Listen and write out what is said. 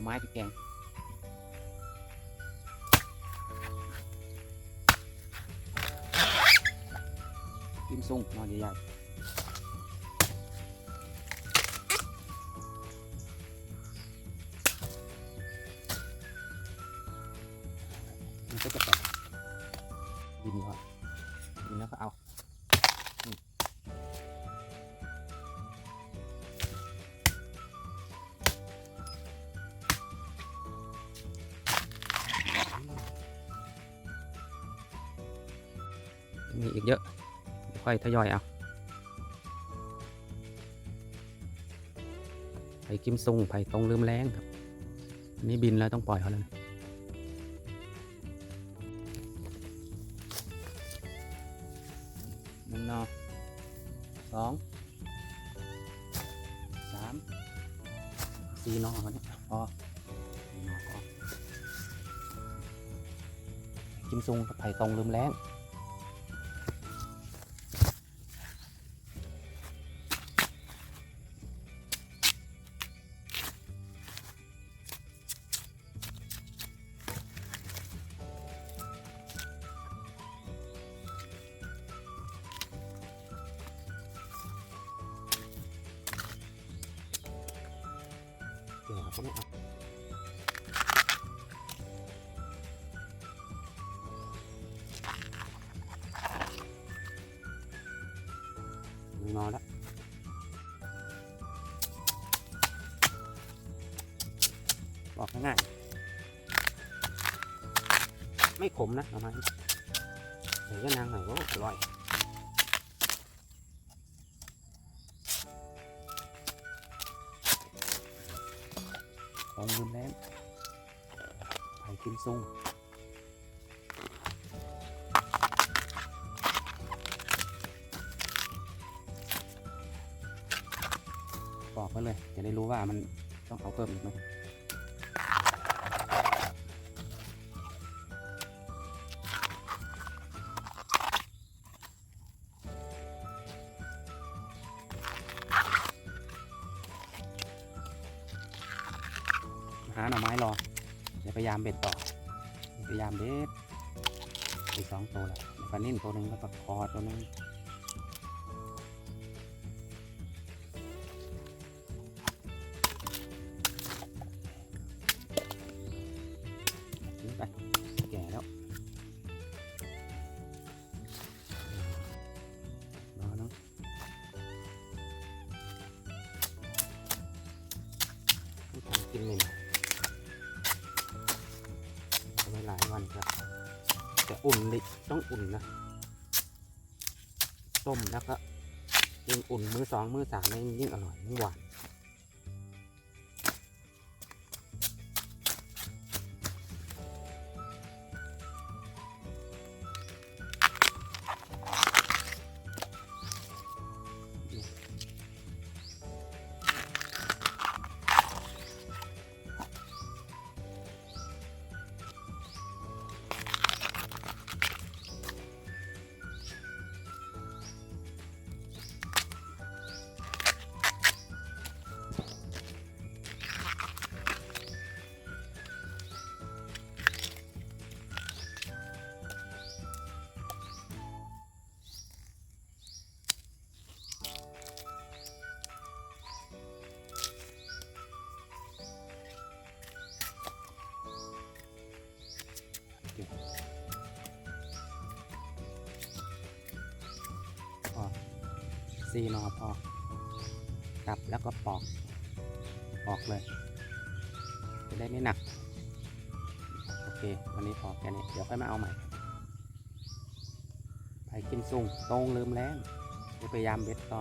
น่อไม้ไปแกงกิมซุงนอนใหญ่ๆมันก็จะแตกดินก่อนดินแล้วก็เอา มีอีกเยอะ ค่อยทยอยเอาไผ่กิมซุงไผ่ตรงลืมแรงครับนนี่บินแล้วต้องปล่อยเขาแล้วนะหนึ่งนอสองสามสี่นอกันเนี่ยพอสี่นอพอกิมซุงกับไผ่ตรงลืมแรง เขาไม่เอานอนแล้วบอกง่ายๆไม่ขมนะประมาณนี้เดี๋ยวก็นางหน่อยก็อร่อย ของรุนแรงไผ่กินซุงบอกไปเลย จะได้รู้ว่ามันต้องเอาเพิ่มอีกไหมาหน่อไม้รอเดี๋ยวพยายามเบ็ดต่อ พยายามเบ็ดอีกสองตัวแล้วปลานิ่นตัวหนึ่งแล้วก็คอตัวหนึงนี่ไปแก่แล้วรอเนาะไม่ทำกินเลย หลายวันครับ แต่อุ่นดิต้องอุ่นนะ ต้มแล้วก็ยิ่งอุ่นมือสองมือสามยิ่งอร่อยยิ่งหวาน ซีนอพอกลับแล้วก็ปอก ปอกเลย จะได้ไม่หนัก โอเค วันนี้พอแค่นี้ เดี๋ยวค่อยมาเอาใหม่ไผ่กิมซุงตรงลืมแรงเดี๋ยวพยายามเบ็ดต่อ